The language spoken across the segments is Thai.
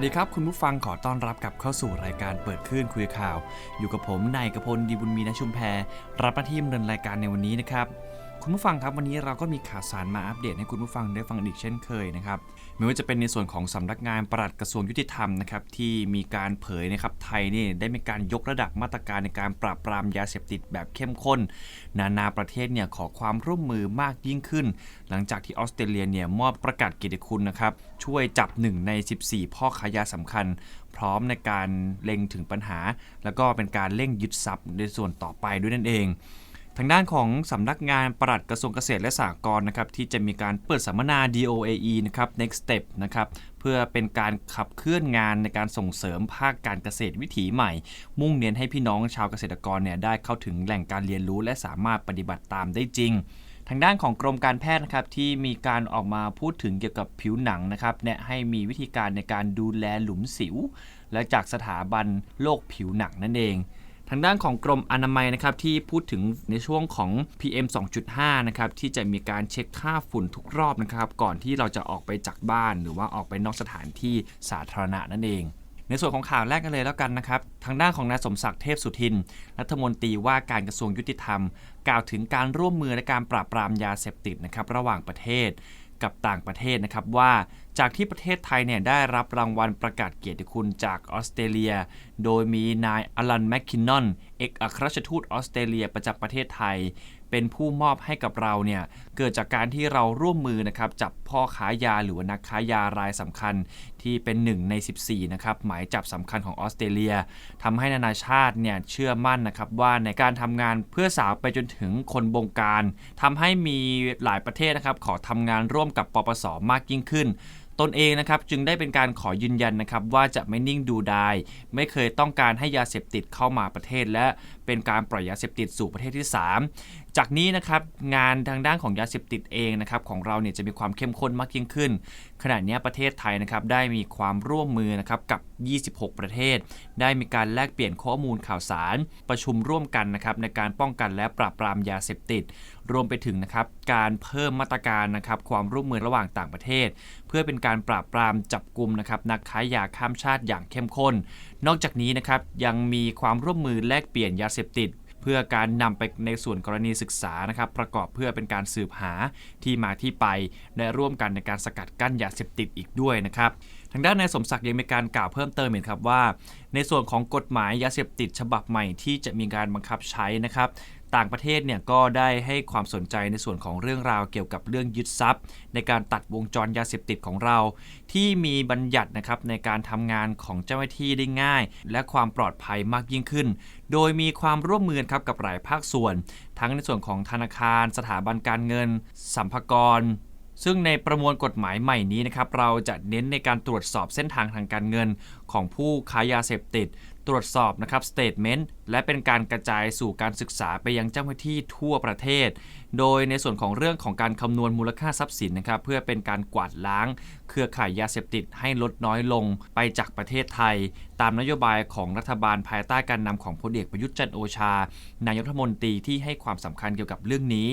วัสดีครับ คุณผู้ฟังขอต้อนรับกลับเข้าสู่รายการเปิดคลื่นคุยข่าว อยู่กับผมนายกพลดีบุญมีนชุมแพรรับหน้าที่ดำเนินรายการในวันนี้นะครับ คุณผู้ฟังครับวันนี้เราก็มีข่าวสารมาอัปเดตให้คุณผู้ฟังได้ฟังอีกเช่นเคยนะครับไม่ว่าจะเป็นในส่วนของสำนักงานปลัดกระทรวงยุติธรรมนะครับที่มีการเผยนะครับไทยนี่ได้มีการยกระดับมาตรการในการปราบปรามยาเสพติดแบบเข้มข้น นานาประเทศเนี่ยขอความร่วมมือมากยิ่งขึ้น หลังจากที่ออสเตรเลียเนี่ยมอบประกาศเกียรติคุณนะครับช่วยจับ 1 ใน 14 พ่อค้ายาสำคัญ พร้อมในการเล็งถึงปัญหา แล้วก็เป็นการเร่งยึดทรัพย์ในส่วนต่อไปด้วยนั่นเอง ทางด้านของสำนักงานปลัดกระทรวงเกษตรและสหกรณ์นะครับที่จะมีการเปิดสัมมนา DOAE นะครับ Next Step นะครับเพื่อเป็นการขับเคลื่อนงานในการส่งเสริมภาคการเกษตรวิถีใหม่ มุ่งเน้นให้พี่น้องชาวเกษตรกรเนี่ยได้เข้าถึงแหล่งการเรียนรู้และสามารถปฏิบัติตามได้จริงทางด้านของกรมการแพทย์นะครับที่มีการออกมาพูดถึงเกี่ยวกับผิวหนังนะครับแนะให้มีวิธีการในการดูแลหลุมสิว และจากสถาบันโรคผิวหนังนั่นเอง ทางด้านของกรมอนามัยนะครับที่พูดถึงในช่วงของ PM 2.5 นะครับที่จะมีการเช็คค่าฝุ่นทุกรอบนะครับก่อนที่เราจะออกไปจากบ้าน หรือว่าออกไปนอกสถานที่สาธารณะนั่นเองในส่วนของข่าวแรกกันเลยแล้วกันนะครับ ทางด้านของนายสมศักดิ์เทพสุทิน รัฐมนตรีว่าการกระทรวงยุติธรรม กล่าวถึงการร่วมมือในการปราบปรามยาเสพติดนะครับระหว่างประเทศกับต่างประเทศนะครับว่า จากที่ประเทศไทยเนี่ยได้รับรางวัลประกาศเกียรติคุณจากออสเตรเลีย โดยมีนายอลันแมคคินนอนเอกอัครราชทูตออสเตรเลียประจำประเทศไทย เป็นผู้มอบให้กับเราเนี่ยเกิดจากการที่เราร่วมมือนะครับจับพ่อค้ายาหรือว่านักค้ายารายสำคัญที่เป็นหนึ่งใน 14นะครับหมายจับสำคัญของออสเตรเลียทำให้นานาชาติเนี่ยเชื่อมั่นนะครับว่าในการทำงานเพื่อสาวไปจนถึงคนบงการทำให้มีหลายประเทศนะครับขอทำงานร่วมกับปปสมากยิ่งขึ้น ตนเองนะครับจึงได้เป็นการขอยืนยันนะครับว่าจะไม่นิ่งดูดาย ไม่เคยต้องการให้ยาเสพติดเข้ามาประเทศและ เป็นการปล่อยยาเสพติดสู่ประเทศที่ 3 จากนี้นะครับงานทางด้านของยาเสพติดเองนะครับของเราเนี่ยจะมีความเข้มข้นมากยิ่งขึ้น ขณะนี้ประเทศไทยนะครับได้มีความร่วมมือนะครับกับ 26 ประเทศ ได้มีการแลกเปลี่ยนข้อมูลข่าวสาร ประชุมร่วมกันนะครับในการป้องกันและปราบปรามยาเสพติด รวมไปถึงนะครับการเพิ่มมาตรการนะครับความร่วมมือระหว่างต่างประเทศ เพื่อเป็นการปราบปรามจับกลุ่มนะครับนักค้ายาข้ามชาติอย่างเข้มข้น นอกจากนี้นะครับยังมีความร่วมมือแลกเปลี่ยนยาเสพติด เพื่อการนำไปในส่วนกรณีศึกษานะครับ ประกอบเพื่อเป็นการสืบหาที่มาที่ไปและร่วมกันในการสกัดกั้นยาเสพติดอีกด้วยนะครับทางด้านนายสมศักดิ์ยังมีการกล่าวเพิ่มเติมอีกครับว่า ในส่วนของกฎหมายยาเสพติดฉบับใหม่ที่จะมีการบังคับใช้นะครับ ต่างประเทศเนี่ยก็ได้ให้ความสนใจในส่วนของเรื่องราวเกี่ยวกับเรื่องยึดทรัพย์ ในการตัดวงจรยาเสพติดของเรา ที่มีบัญญัตินะครับในการทำงานของเจ้าหน้าที่ได้ง่าย และความปลอดภัยมากยิ่งขึ้น โดยมีความร่วมมือครับกับหลายภาคส่วน ทั้งในส่วนของธนาคาร สถาบันการเงิน สัมภากรซึ่งในประมวลกฎหมายใหม่นี้นะครับเราจะเน้นในการตรวจสอบเส้นทางทางการเงินของผู้ค้ายาเสพติด ตรวจสอบนะครับสเตทเมนต์ และเป็นการกระจายสู่การศึกษาไปยังเจ้าหน้าที่ทั่วประเทศ โดยในส่วนของเรื่องของการคำนวณมูลค่าทรัพย์สินนะครับเพื่อเป็นการกวาดล้าง เครือข่ายยาเสพติดให้ลดน้อยลงไปจากประเทศไทย ตามนโยบายของรัฐบาลภายใต้การนำของพลเอกประยุทธ์จันทร์โอชา นายกรัฐมนตรีที่ให้ความสำคัญเกี่ยวกับเรื่องนี้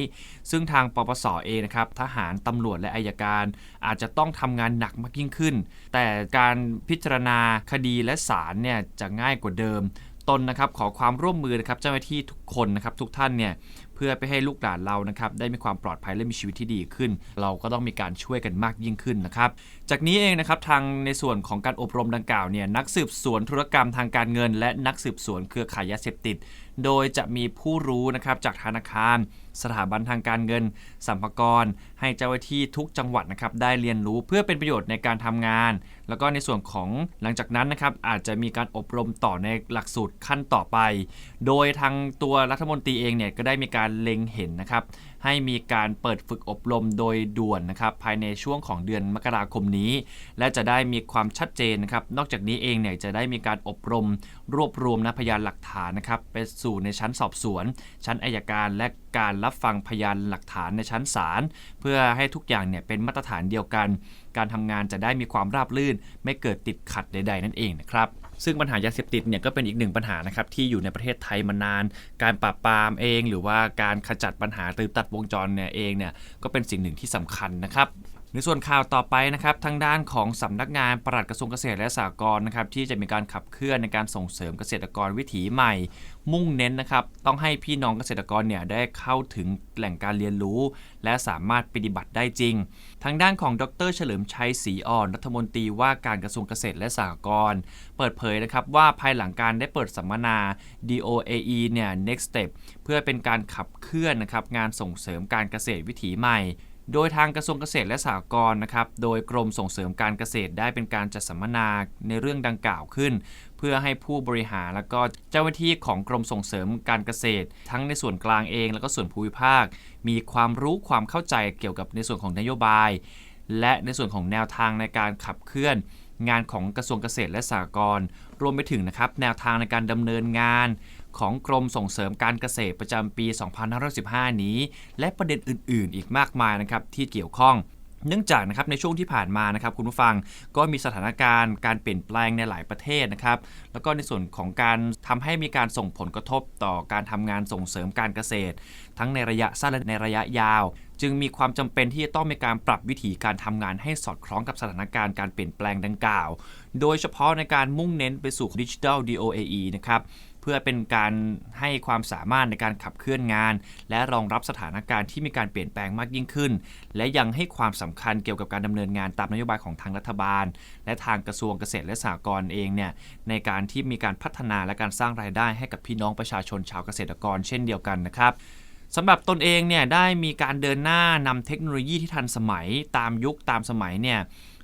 ซึ่งทางปปสเองนะครับทหารตำรวจและอายการ อาจจะต้องทำงานหนักมากยิ่งขึ้น แต่การพิจารณาคดีและศาลเนี่ยจะง่ายกว่าเดิม ตนนะครับขอความร่วมมือนะครับเจ้าหน้าที่ทุกคนนะครับทุกท่านเนี่ยเพื่อไปให้ลูกหลานเรานะครับได้มีความปลอดภัยและมีชีวิตที่ดีขึ้น เราก็ต้องมีการช่วยกันมากยิ่งขึ้นนะครับ จากนี้เองนะครับทางในส่วนของการอบรมดังกล่าวเนี่ยนักสืบสวนธุรกรรมทางการเงิน และนักสืบสวนเครือข่ายยาเสพติด โดยจะมีผู้รู้นะครับจากธนาคาร สถาบันทางการเงินสัมภากรให้เจ้าหน้าที่ทุกจังหวัดนะครับได้เรียนรู้เพื่อเป็นประโยชน์ในการทำงาน แล้วก็ในส่วนของหลังจากนั้นนะครับอาจจะมีการอบรมต่อในหลักสูตรขั้นต่อไป โดยทางตัวรัฐมนตรีเองเนี่ยก็ได้มีการเล็งเห็นนะครับให้มีการเปิดฝึกอบรมโดยด่วนนะครับภายในช่วงของเดือนมกราคมนี้ และจะได้มีความชัดเจนนะครับนอกจากนี้เองเนี่ยจะได้มีการอบรมรวบรวมนะพยานหลักฐานนะครับไปสู่ในชั้นสอบสวน ชั้นอายการและการรับฟังพยานหลักฐานในชั้นศาลเพื่อให้ทุกอย่างเนี่ยเป็นมาตรฐานเดียวกัน การทำงานจะได้มีความราบรื่น ไม่เกิดติดขัดใด ๆ นั่นเองนะครับ ซึ่งปัญหายาเสพติดเนี่ยก็เป็นอีกหนึ่งปัญหานะครับที่อยู่ในประเทศไทยมานาน การปราบปรามเอง หรือว่าการขจัดปัญหาตือตัดวงจรเนี่ยเองเนี่ยก็เป็นสิ่งหนึ่งที่สำคัญนะครับ ในส่วนข่าวต่อไปนะครับทางด้านของสำนักงานปลัดกระทรวงเกษตรและสหกรณ์นะครับที่จะมีการขับเคลื่อนในการส่งเสริมเกษตรกรวิถีใหม่ มุ่งเน้นนะครับต้องให้พี่น้องเกษตรกรเนี่ยได้เข้าถึงแหล่งการเรียนรู้ และสามารถปฏิบัติได้จริง ทางด้านของดร เฉลิมชัยศรีอ่อนรัฐมนตรีว่าการกระทรวงเกษตรและสหกรณ์เปิดเผยนะครับว่าภายหลังการได้เปิดสัมมนา DOAE เนี่ย next step เพื่อเป็นการขับเคลื่อนนะครับงานส่งเสริมการเกษตรวิถีใหม่ โดยทางกระทรวงเกษตรและสหกรณ์นะครับ โดยกรมส่งเสริมการเกษตรได้เป็นการจัดสัมมนาในเรื่องดังกล่าวขึ้น เพื่อให้ผู้บริหารและก็เจ้าหน้าที่ของกรมส่งเสริมการเกษตร ทั้งในส่วนกลางเองและก็ส่วนภูมิภาค มีความรู้ความเข้าใจเกี่ยวกับในส่วนของนโยบาย และในส่วนของแนวทางในการขับเคลื่อน งานของกระทรวงเกษตรและสหกรณ์รวมไปถึงนะครับแนวทางในการดำเนินงาน ของกรมส่งเสริมการเกษตรประจำปี 2515 นี้ และประเด็นอื่น ๆ อีกมากมายนะครับที่เกี่ยวข้องเนื่องจากนะครับในช่วงที่ผ่านมานะครับคุณผู้ฟังก็มีสถานการณ์การเปลี่ยนแปลงในหลายประเทศนะครับแล้วก็ในส่วนของการทำให้มีการส่งผลกระทบต่อการทำงานส่งเสริมการเกษตร ทั้งในระยะสั้นและในระยะยาว จึงมีความจำเป็นที่จะต้องมีการปรับวิธีการทำงานให้สอดคล้องกับสถานการณ์การเปลี่ยนแปลงดังกล่าว โดยเฉพาะในการมุ่งเน้นไปสู่ดิจิทัล DOAE นะครับ พื่อเป็นการให้ความสามารถในการขับเคลื่อนงาน และรองรับสถานการณ์ที่มีการเปลี่ยนแปลงมากยิ่งขึ้น และยังให้ความสำคัญเกี่ยวกับการดำเนินงานตามนโยบายของทางรัฐบาล และทางกระทรวงเกษตรและสหกรณ์เองเนี่ยในการที่มีการพัฒนาและการสร้างรายได้ให้กับพี่น้องประชาชนชาวเกษตรกร เช่นเดียวกันนะครับสำหรับตนเองเนี่ยได้มีการเดินหน้านำเทคโนโลยีที่ทันสมัยตามยุคตามสมัยเนี่ย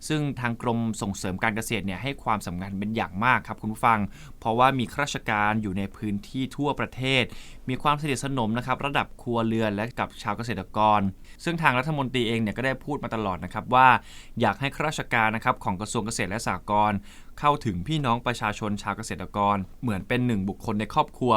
ซึ่งทางกรมส่งเสริมการเกษตรเนี่ยให้ความสำคัญเป็นอย่างมากครับคุณผู้ฟัง เพราะว่ามีข้าราชการอยู่ในพื้นที่ทั่วประเทศ มีความสนิทสนมนะครับระดับครัวเรือนและกับชาวเกษตรกร ซึ่งทางรัฐมนตรีเองเนี่ยก็ได้พูดมาตลอดนะครับว่าอยากให้ข้าราชการนะครับของกระทรวงเกษตรและสหกรณ์เข้าถึงพี่น้องประชาชนชาวเกษตรกร เหมือนเป็นหนึ่งบุคคลในครอบครัว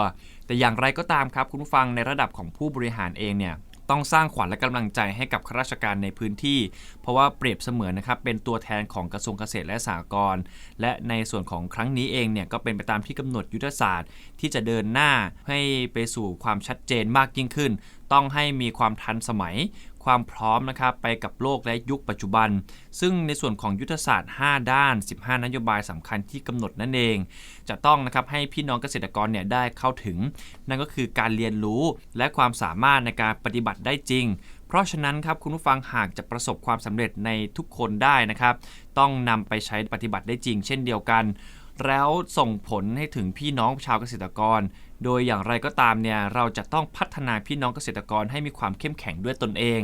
แต่อย่างไรก็ตามครับคุณผู้ฟังในระดับของผู้บริหารเองเนี่ย ต้องสร้างขวัญและกำลังใจให้กับข้าราชการในพื้นที่ เพราะว่าเปรียบเสมือนนะครับเป็นตัวแทนของกระทรวงเกษตรและสหกรณ์และในส่วนของครั้งนี้เองเนี่ยก็เป็นไปตามที่กำหนดยุทธศาสตร์ ที่จะเดินหน้าให้ไปสู่ความชัดเจนมากยิ่งขึ้น ต้องให้มีความทันสมัย ความพร้อมนะครับไปกับโลกและยุคปัจจุบัน ซึ่งในส่วนของยุทธศาสตร์ 5 ด้าน 15 นโยบายสำคัญที่กำหนดนั่นเอง จะต้องนะครับให้พี่น้องเกษตรกรเนี่ยได้เข้าถึง นั่นก็คือการเรียนรู้และความสามารถในการปฏิบัติได้จริงเพราะฉะนั้นครับคุณผู้ฟังหากจะประสบความสำเร็จในทุกคนได้นะครับ ต้องนำไปใช้ปฏิบัติได้จริง เช่นเดียวกัน แล้วส่งผลให้ถึงพี่น้องชาวเกษตรกร โดยอย่างไรก็ตามเนี่ยเราจะต้องพัฒนาพี่น้องเกษตรกรให้มีความเข้มแข็งด้วยตนเอง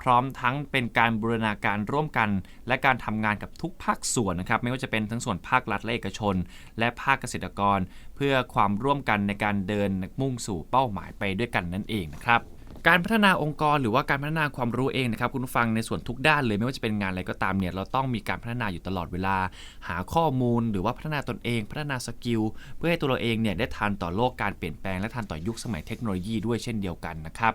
พร้อมทั้งเป็นการบูรณาการร่วมกัน และการทำงานกับทุกภาคส่วนนะครับ ไม่ว่าจะเป็นทั้งส่วนภาครัฐและเอกชน และภาคเกษตรกร เพื่อความร่วมกันในการเดินมุ่งสู่เป้าหมายไปด้วยกันนั่นเองนะครับ การพัฒนาองค์กรหรือว่าการพัฒนาความรู้เองนะครับคุณผู้ฟังในส่วนทุกด้านเลยไม่ว่าจะเป็นงานอะไรก็ตามเนี่ยเราต้องมีการพัฒนาอยู่ตลอดเวลา หาข้อมูลหรือว่าพัฒนาตนเอง พัฒนาสกิลเพื่อให้ตัวเราเองเนี่ยได้ทันต่อโลกการเปลี่ยนแปลงและทันต่อยุคสมัยเทคโนโลยีด้วยเช่นเดียวกันนะครับ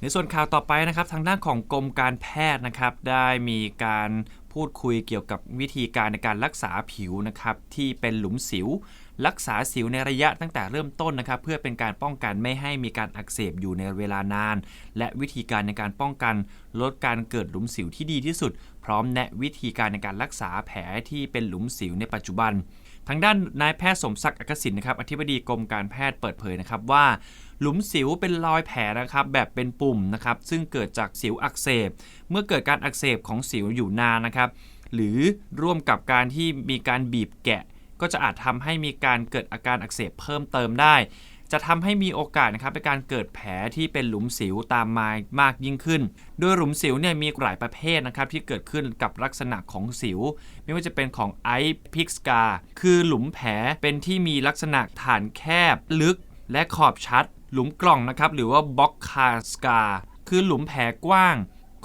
ในส่วนข่าวต่อไปนะครับทางด้านของกรมการแพทย์นะครับได้มีการพูดคุยเกี่ยวกับวิธีการในการรักษาผิวนะครับที่เป็นหลุมสิว รักษาสิวในระยะตั้งแต่เริ่มต้นนะครับเพื่อเป็นการป้องกันไม่ให้มีการอักเสบอยู่ในเวลานาน และวิธีการในการป้องกันลดการเกิดหลุมสิวที่ดีที่สุด พร้อมแนะวิธีการในการรักษาแผลที่เป็นหลุมสิวในปัจจุบัน ทางด้านนายแพทย์สมศักดิ์อักษิณนะครับอธิบดีกรมการแพทย์เปิดเผยนะครับว่าหลุมสิวเป็นรอยแผลนะครับแบบเป็นปุ่มนะครับซึ่งเกิดจากสิวอักเสบ เมื่อเกิดการอักเสบของสิวอยู่นานนะครับหรือร่วมกับการที่มีการบีบแกะ ก็จะอาจทำให้มีการเกิดอาการอักเสบเพิ่มเติมได้ จะทำให้มีโอกาสนะครับในการเกิดแผลที่เป็นหลุมสิวตามมามากยิ่งขึ้น โดยหลุมสิวเนี่ยมีหลายประเภทนะครับที่เกิดขึ้นกับลักษณะของสิว ไม่ว่าจะเป็นของไอพิกสกาคือหลุมแผลเป็นที่มีลักษณะฐานแคบ ลึก และขอบชัด หลุมกล่องนะครับหรือว่าบ็อกคาสกาคือหลุมแผลกว้าง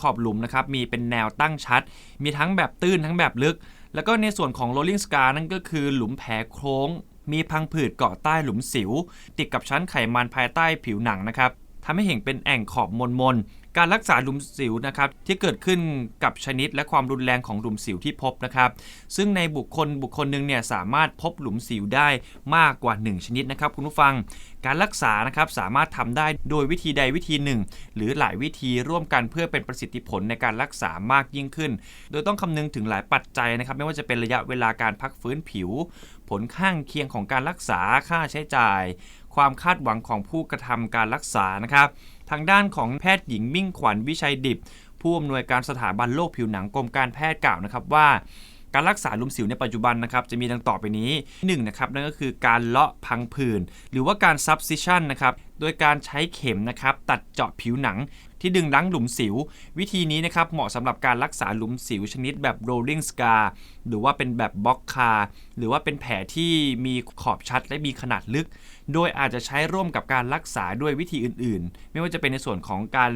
ขอบหลุมนะครับมีเป็นแนวตั้งชัด มีทั้งแบบตื้นทั้งแบบลึก แล้วก็ในส่วนของ rolling scar นั่นก็คือหลุมแผลโค้ง มีพังผืดเกาะใต้หลุมสิว ติดกับชั้นไขมันภายใต้ผิวหนังนะครับทำให้เห็นเป็นแอ่งขอบมนมนๆ การรักษาหลุมสิวนะครับที่เกิดขึ้นกับชนิดและความรุนแรงของหลุมสิวที่พบนะครับซึ่งในบุคคลบุคคลหนึ่งเนี่ยสามารถพบหลุมสิวได้มากกว่า 1 ชนิดนะครับคุณผู้ฟัง การรักษานะครับสามารถทำได้โดยวิธีใดวิธีหนึ่ง หรือหลายวิธีร่วมกันเพื่อเป็นประสิทธิผลในการรักษามากยิ่งขึ้น โดยต้องคำนึงถึงหลายปัจจัยนะครับไม่ว่าจะเป็นระยะเวลาการพักฟื้นผิว ผลข้างเคียงของการรักษาค่าใช้จ่าย ความคาดหวังของผู้กระทำการรักษานะครับ ทางด้านของแพทย์หญิงมิ่งขวัญวิชัยดิบ ผู้อำนวยการสถาบันโรคผิวหนังกรมการแพทย์กล่าวนะครับว่าการรักษาลุมสิวในปัจจุบันนะครับจะมีดังต่อไปนี้1นนะครับนั่นก็คือการเลาะพังผื่นหรือว่าการซับซิชันนะครับโดยการใช้เข็มนะครับตัดเจาะผิวหนัง ที่ดึงรั้งหลุมสิว วิธีนี้นะครับเหมาะสำหรับการรักษาหลุมสิวชนิดแบบ rolling scar หรือว่าเป็นแบบบล็อกคาหรือว่าเป็นแผลที่มีขอบชัดและมีขนาดลึก โดยอาจจะใช้ร่วมกับการรักษาด้วยวิธีอื่นๆ ไม่ว่าจะเป็นในส่วนของการ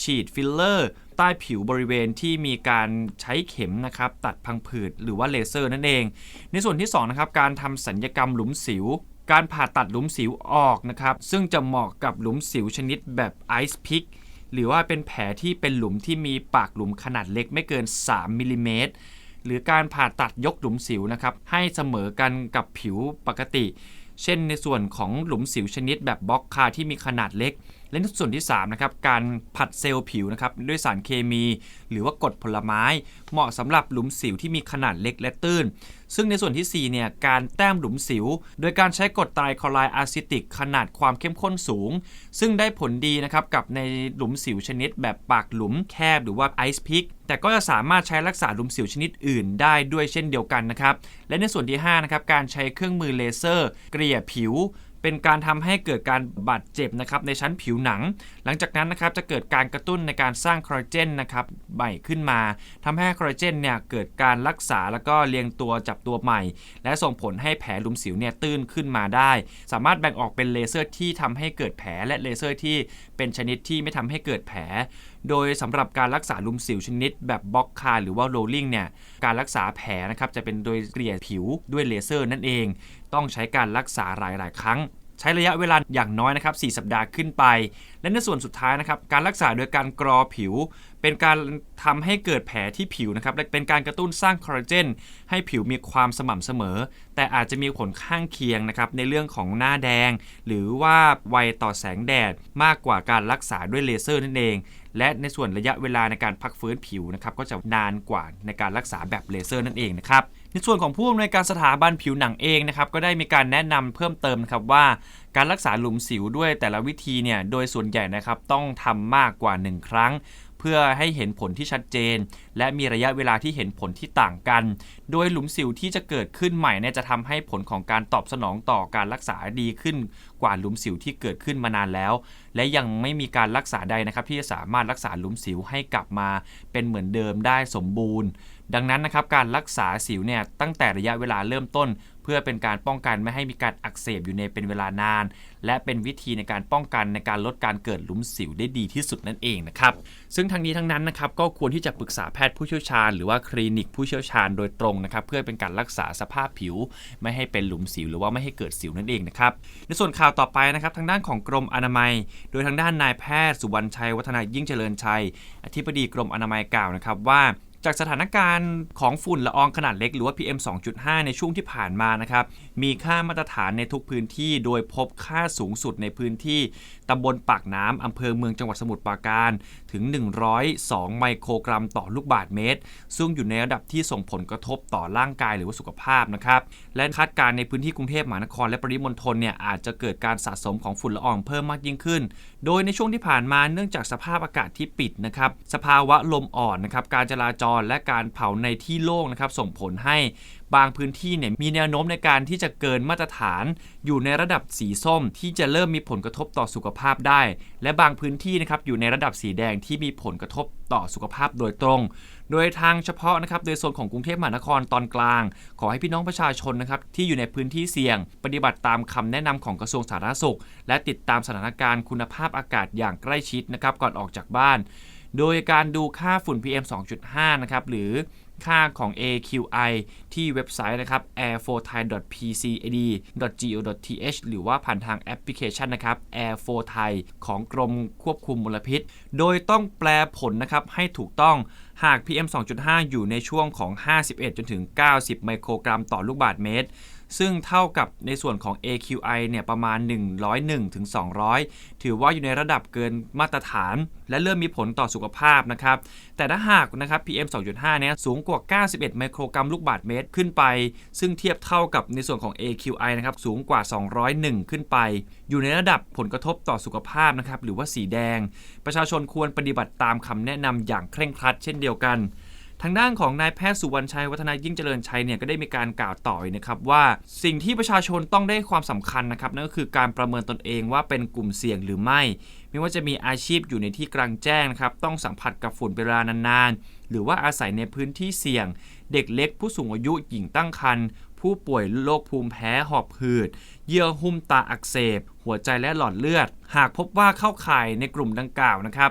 ฉีดฟิลเลอร์ใต้ผิวบริเวณที่มีการใช้เข็มนะครับตัดพังผืดหรือว่าเลเซอร์นั่นเอง ในส่วนที่2นะครับการทำสัญญกรรมหลุมสิว การผ่าตัดหลุมสิวออกนะครับซึ่งจะเหมาะกับหลุมสิวชนิดแบบไอซ์พิก หรือว่าเป็นแผลที่เป็นหลุมที่มีปากหลุมขนาดเล็กไม่เกิน 3มิลิเมตรหรือการผ่าตัดยกหลุมสิวนะครับให้เสมอกันกับผิวปกติ เช่นในส่วนของหลุมสิวชนิดแบบบล็อกคาที่มีขนาดเล็ก และในส่วนที่3นะครับการผัดเซลล์ผิวนะครับด้วยสารเคมี หรือว่ากรดผลไม้ เหมาะสำหรับหลุมสิวที่มีขนาดเล็กและตื้น ซึ่งในส่วนที่4เนี่ยการแต้มหลุมสิว โดยการใช้กรดไตรคลอไรด์อะซิติก ขนาดความเข้มข้นสูง ซึ่งได้ผลดีนะครับกับในหลุมสิวชนิด แบบปากหลุมแคบหรือว่าไอซ์พิกแต่ก็จะสามารถใช้รักษาหลุมสิวชนิดอื่นได้ด้วยเช่นเดียวกันนะครับและในส่วนที่5นะครับการใช้เครื่องมือเลเซอร์ เกลี่ยผิว เป็นการทำให้เกิดการบาดเจ็บนะครับในชั้นผิวหนัง หลังจากนั้นนะครับจะเกิดการกระตุ้นในการสร้างคอลลาเจนนะครับใหม่ขึ้นมาทำให้คอลลาเจนเนี่ยเกิดการรักษาแล้วก็เรียงตัวจับตัวใหม่ และส่งผลให้แผลลุมสิวเนี่ยตื้นขึ้นมาได้ สามารถแบ่งออกเป็นเลเซอร์ที่ทำให้เกิดแผลและเลเซอร์ที่เป็นชนิดที่ไม่ทำให้เกิดแผล โดยสำหรับการรักษาลุมสิวชนิดแบบบล็อกคาหรือว่าโรลลิ่งเนี่ยการรักษาแผลนะครับจะเป็นโดยเกลี่ยผิวด้วยเลเซอร์นั่นเอง ต้องใช้การรักษาหลาย ๆ ครั้ง ใช้ระยะเวลาอย่างน้อยนะครับ4สัปดาห์ขึ้นไป และในส่วนสุดท้ายนะครับ การรักษาโดยการกรอผิว เป็นการทำให้เกิดแผลที่ผิวนะครับและเป็นการกระตุ้นสร้างคอลลาเจนให้ผิวมีความสม่ำเสมอ แต่อาจจะมีผลข้างเคียงนะครับในเรื่องของหน้าแดง หรือว่าไวต่อแสงแดดมากกว่าการรักษาด้วยเลเซอร์นั่นเอง และในส่วนระยะเวลาในการพักฟื้นผิวนะครับก็จะนานกว่าในการรักษาแบบเลเซอร์นั่นเองนะครับ ในส่วนของผู้อำนวยการสถาบันผิวหนังเองนะครับก็ได้มีการแนะนำเพิ่มเติมนะครับว่า การรักษาหลุมสิวด้วยแต่ละวิธีเนี่ยโดยส่วนใหญ่นะครับต้องทำมากกว่า 1 ครั้ง พื่อให้เห็นผลที่ชัดเจน และมีระยะเวลาที่เห็นผลที่ต่างกัน โดยหลุมสิวที่จะเกิดขึ้นใหม่เนี่ยจะทำให้ผลของการตอบสนองต่อการรักษาดีขึ้นกว่าหลุมสิวที่เกิดขึ้นมานานแล้ว และยังไม่มีการรักษาใดนะครับ ที่จะสามารถรักษาหลุมสิวให้กลับมา เป็นเหมือนเดิมได้สมบูรณ์ ดังนั้นนะครับการรักษาสิวเนี่ยตั้งแต่ระยะเวลาเริ่มต้น เพื่อเป็นการป้องกันไม่ให้มีการอักเสบอยู่ในเป็นเวลานาน และเป็นวิธีในการป้องกันในการลดการเกิดหลุมสิวได้ดีที่สุดนั่นเองนะครับซึ่งทั้งนี้ทั้งนั้นนะครับก็ควรที่จะปรึกษาแพทย์ผู้เชี่ยวชาญ หรือว่าคลินิกผู้เชี่ยวชาญโดยตรงนะครับเพื่อเป็นการรักษาสภาพผิว ไม่ให้เป็นหลุมสิว หรือว่าไม่ให้เกิดสิวนั่นเองนะครับในส่วนข่าวต่อไปนะครับทางด้านของกรมอนามัย โดยทางด้านนายแพทย์สุวรรณชัย วัฒนายิ่งเจริญชัย อธิบดีกรมอนามัยกล่าวนะครับว่า จากสถานการณ์ของฝุ่นละอองขนาดเล็กหรือว่า PM 2.5 ในช่วงที่ผ่านมานะครับ มีค่ามาตรฐานในทุกพื้นที่ โดยพบค่าสูงสุดในพื้นที่ตำบลปากน้ำอำเภอเมืองจังหวัดสมุทรปราการถึง 102 ไมโครกรัมต่อลูกบาศก์เมตร ซึ่งอยู่ในระดับที่ส่งผลกระทบต่อร่างกายหรือว่าสุขภาพนะครับ และคาดการณ์ในพื้นที่กรุงเทพมหานครและปริมณฑลเนี่ยอาจจะเกิดการสะสมของฝุ่นละอองเพิ่มมากยิ่งขึ้น โดยในช่วงที่ผ่านมาเนื่องจากสภาพอากาศที่ปิดนะครับ สภาวะลมอ่อนนะครับ การจราจรและการเผาในที่โล่งนะครับส่งผลให้บางพื้นที่เนี่ยมีแนวโน้มในการที่จะเกินมาตรฐาน อยู่ในระดับสีส้มที่จะเริ่มมีผลกระทบต่อสุขภาพได้ และบางพื้นที่นะครับอยู่ในระดับสีแดงที่มีผลกระทบต่อสุขภาพโดยตรง โดยทางเฉพาะนะครับโดยโซนของกรุงเทพมหานครตอนกลาง ขอให้พี่น้องประชาชนนะครับที่อยู่ในพื้นที่เสี่ยง ปฏิบัติตามคำแนะนำของกระทรวงสาธารณสุข และติดตามสถานการณ์คุณภาพอากาศอย่างใกล้ชิดนะครับก่อนออกจากบ้าน โดยการดูค่าฝุ่น PM 2.5 นะครับ หรือค่าของ AQI ที่เว็บไซต์นะครับ air4thai.pcad.go.th หรือว่าผ่านทางแอปพลิเคชันนะครับ Air 4 Thai ของกรมควบคุมมลพิษ โดยต้องแปลผลนะครับให้ถูกต้องหาก PM 2.5 อยู่ในช่วงของ 51 จนถึง 90 ไมโครกรัมต่อลูกบาศก์เมตร ซึ่งเท่ากับในส่วนของ AQI เนี่ยประมาณ 101ถึง200 ถือว่าอยู่ในระดับเกินมาตรฐาน และเริ่มมีผลต่อสุขภาพนะครับ แต่ถ้าหากนะครับ PM 2.5 เนี่ยสูงกว่า 91 ไมโครกรัมลูกบาศก์เมตรขึ้นไป ซึ่งเทียบเท่ากับในส่วนของ AQI นะครับสูงกว่า 201 ขึ้นไป อยู่ในระดับผลกระทบต่อสุขภาพนะครับหรือว่าสีแดง ประชาชนควรปฏิบัติตามคำแนะนำอย่างเคร่งครัดเช่นเดียวกัน ทางด้านของนายแพทย์สุวรรณชัยวัฒนายิ่งเจริญชัยเนี่ยก็ได้มีการกล่าวต่ออีกนะครับว่าสิ่งที่ประชาชนต้องได้ความสำคัญนะครับนั่นก็คือการประเมินตนเองว่าเป็นกลุ่มเสี่ยงหรือไม่ ไม่ว่าจะมีอาชีพอยู่ในที่กลางแจ้งนะครับต้องสัมผัสกับฝุ่นเป็นเวลานานๆ หรือว่าอาศัยในพื้นที่เสี่ยง เด็กเล็กผู้สูงอายุหญิงตั้งครรภ์ผู้ป่วยโรคภูมิแพ้หอบหืด เยื่อหุ้มตาอักเสบ หัวใจและหลอดเลือด หากพบว่าเข้าข่ายในกลุ่มดังกล่าวนะครับ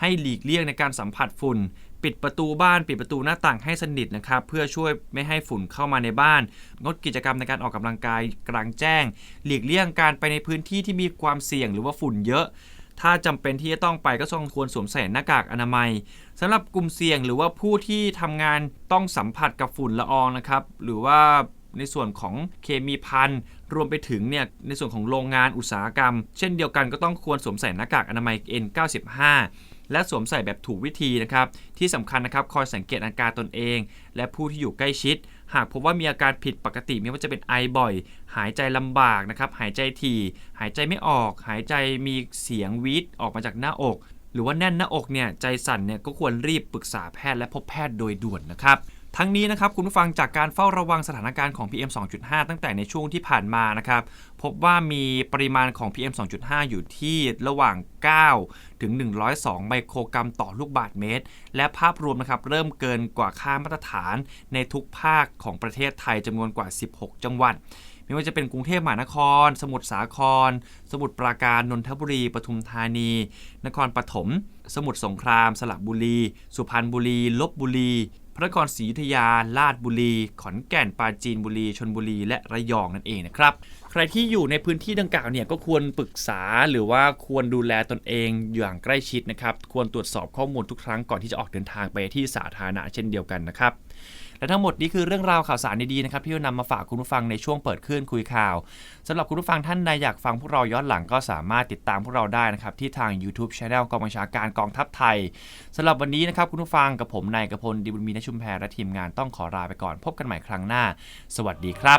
ให้หลีกเลี่ยงในการสัมผัสฝุ่น ปิดประตูบ้านปิดประตูหน้าต่างให้สนิทนะครับเพื่อช่วยไม่ให้ฝุ่นเข้ามาในบ้าน งดกิจกรรมในการออกกำลังกายกลางแจ้ง หลีกเลี่ยงการไปในพื้นที่ที่มีความเสี่ยงหรือว่าฝุ่นเยอะ ถ้าจำเป็นที่จะต้องไปก็ต้องควรสวมใส่หน้ากากอนามัยสำหรับกลุ่มเสี่ยงหรือว่าผู้ที่ทำงานต้องสัมผัสกับฝุ่นละอองนะครับหรือว่าในส่วนของเคมีพันรวมไปถึงเนี่ยในส่วนของโรงงานอุตสาหกรรม เช่นเดียวกันก็ต้องควรสวมใส่หน้ากากอนามัย N95 และสวมใส่แบบถูกวิธีนะครับ ที่สำคัญนะครับคอยสังเกตอาการตนเอง และผู้ที่อยู่ใกล้ชิด หากพบว่ามีอาการผิดปกติไม่ว่าจะเป็นไอบ่อย หายใจลำบากนะครับหายใจถี่หายใจไม่ออก หายใจมีเสียงวีดออกมาจากหน้าอก หรือว่าแน่นหน้าอกเนี่ยใจสั่นเนี่ยก็ควรรีบปรึกษาแพทย์และพบแพทย์โดยด่วนนะครับ ทั้งนี้นะครับคุณผู้ฟังจากการเฝ้าระวังสถานการณ์ของ PM 2.5 ตั้งแต่ในช่วงที่ผ่านมานะครับพบว่ามีปริมาณของ PM 2.5 อยู่ที่ระหว่าง 9 ถึง 102 ไมโครกรัมต่อลูกบาศก์เมตร และภาพรวมนะครับเริ่มเกินกว่าค่ามาตรฐานในทุกภาคของประเทศไทยจำนวนกว่า 16 จังหวัดไม่ว่าจะเป็นกรุงเทพมหานคร สมุทรสาคร สมุทรปราการ นนทบุรี ปทุมธานี นครปฐม สมุทรสงคราม สระบุรี สุพรรณบุรี ลบบุรี ระนครศรีอยุธยาลาดบุรี ขอนแก่น ปราจีนบุรี ชนบุรี และระยองนั่นเองนะครับ ใครที่อยู่ในพื้นที่ดังกล่าวเนี่ยก็ควรปรึกษาหรือว่าควรดูแลตนเองอย่างใกล้ชิดนะครับ ควรตรวจสอบข้อมูลทุกครั้งก่อนที่จะออกเดินทางไปที่สาธารณะเช่นเดียวกันนะครับ และทั้งหมดนี้คือเรื่องราวข่าวสารดีๆนะครับที่เรานำมาฝากคุณผู้ฟังในช่วงเปิดคลื่นคุยข่าวสำหรับคุณผู้ฟังท่านใดอยากฟังพวกเราย้อนหลังก็สามารถติดตามพวกเราได้นะครับที่ทาง YouTube Channel กองบัญชาการกองทัพไทยสำหรับวันนี้นะครับคุณผู้ฟังกับผมนายกพลดิบุญมีนชุมแพรและทีมงานต้องขอลาไปก่อน พบกันใหม่ครั้งหน้า สวัสดีครับ